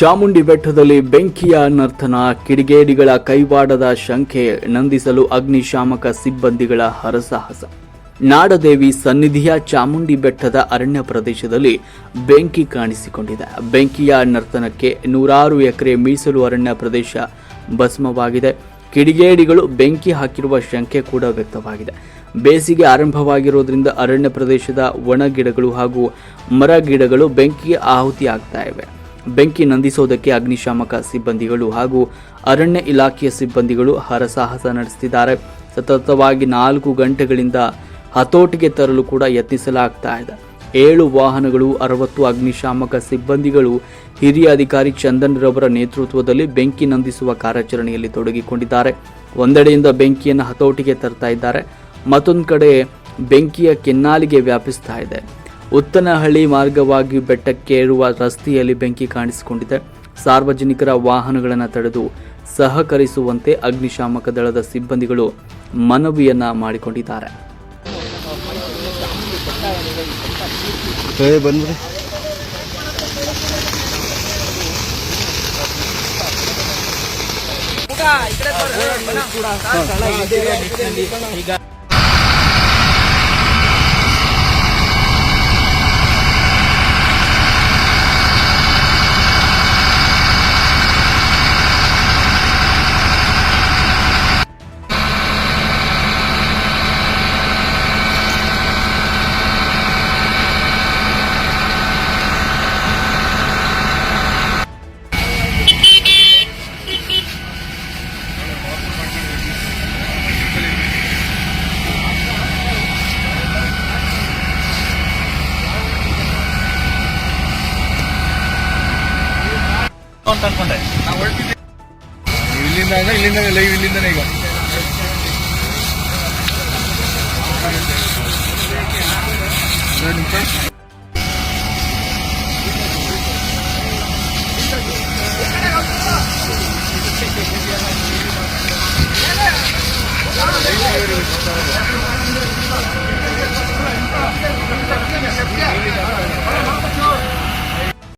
ಚಾಮುಂಡಿ ಬೆಟ್ಟದಲ್ಲಿ ಬೆಂಕಿಯ ನರ್ತನ, ಕಿಡಿಗೇಡಿಗಳ ಕೈವಾಡದ ಶಂಕೆ, ನಂದಿಸಲು ಅಗ್ನಿಶಾಮಕ ಸಿಬ್ಬಂದಿಗಳ ಹರಸಾಹಸ. ನಾಡದೇವಿ ಸನ್ನಿಧಿಯ ಚಾಮುಂಡಿ ಬೆಟ್ಟದ ಅರಣ್ಯ ಪ್ರದೇಶದಲ್ಲಿ ಬೆಂಕಿ ಕಾಣಿಸಿಕೊಂಡಿದೆ. ಬೆಂಕಿಯ ನರ್ತನಕ್ಕೆ ನೂರಾರು ಎಕರೆ ಮೀಸಲು ಅರಣ್ಯ ಪ್ರದೇಶ ಭಸ್ಮವಾಗಿದೆ. ಕಿಡಿಗೇಡಿಗಳು ಬೆಂಕಿ ಹಾಕಿರುವ ಶಂಕೆ ಕೂಡ ವ್ಯಕ್ತವಾಗಿದೆ. ಬೇಸಿಗೆ ಆರಂಭವಾಗಿರುವುದರಿಂದ ಅರಣ್ಯ ಪ್ರದೇಶದ ಒಣ ಗಿಡಗಳು ಹಾಗೂ ಮರಗಿಡಗಳು ಬೆಂಕಿಗೆ ಆಹುತಿ ಆಗ್ತಾ ಇವೆ. ಬೆಂಕಿ ನಂದಿಸೋದಕ್ಕೆ ಅಗ್ನಿಶಾಮಕ ಸಿಬ್ಬಂದಿಗಳು ಹಾಗೂ ಅರಣ್ಯ ಇಲಾಖೆಯ ಸಿಬ್ಬಂದಿಗಳು ಹರಸಾಹಸ ನಡೆಸುತ್ತಿದ್ದಾರೆ ಸತತವಾಗಿ ನಾಲ್ಕು ಗಂಟೆಗಳಿಂದ ಹತೋಟಿಗೆ ತರಲು ಕೂಡ ಯತ್ನಿಸಲಾಗ್ತಾ ಇದೆ. ಏಳು ವಾಹನಗಳು, ಅರವತ್ತು ಅಗ್ನಿಶಾಮಕ ಸಿಬ್ಬಂದಿಗಳು, ಹಿರಿಯ ಅಧಿಕಾರಿ ಚಂದನ್ ರವರ ನೇತೃತ್ವದಲ್ಲಿ ಬೆಂಕಿ ನಂದಿಸುವ ಕಾರ್ಯಾಚರಣೆಯಲ್ಲಿ ತೊಡಗಿಕೊಂಡಿದ್ದಾರೆ. ಒಂದೆಡೆಯಿಂದ ಬೆಂಕಿಯನ್ನು ಹತೋಟಿಗೆ ತರ್ತಾ ಇದ್ದಾರೆ. ಮತ್ತೊಂದು ಕಡೆ ಬೆಂಕಿಯ ಕೆನ್ನಾಲಿಗೆ ವ್ಯಾಪಿಸ್ತಾ ಇದೆ. ಉತ್ತನಹಳ್ಳಿ ಮಾರ್ಗವಾಗಿ ಬೆಟ್ಟಕ್ಕೇರುವ ರಸ್ತೆಯಲ್ಲಿ ಬೆಂಕಿ ಕಾಣಿಸಿಕೊಂಡಿದೆ. ಸಾರ್ವಜನಿಕರ ವಾಹನಗಳನ್ನು ತಡೆದು ಸಹಕರಿಸುವಂತೆ ಅಗ್ನಿಶಾಮಕ ದಳದ ಸಿಬ್ಬಂದಿಗಳು ಮನವಿಯನ್ನ ಮಾಡಿಕೊಂಡಿದ್ದಾರೆ. ಅಂತ ಅನ್ಕೊಂಡೆ. ನೀವು ಇಲ್ಲಿಂದ ಅಂದ್ರೆ ಇಲ್ಲಿಂದಾನೆ ಲೈವ್ ಇಲ್ಲಿಂದನೇ ಈಗ. ಎರಡು ನಿಮಿಷ.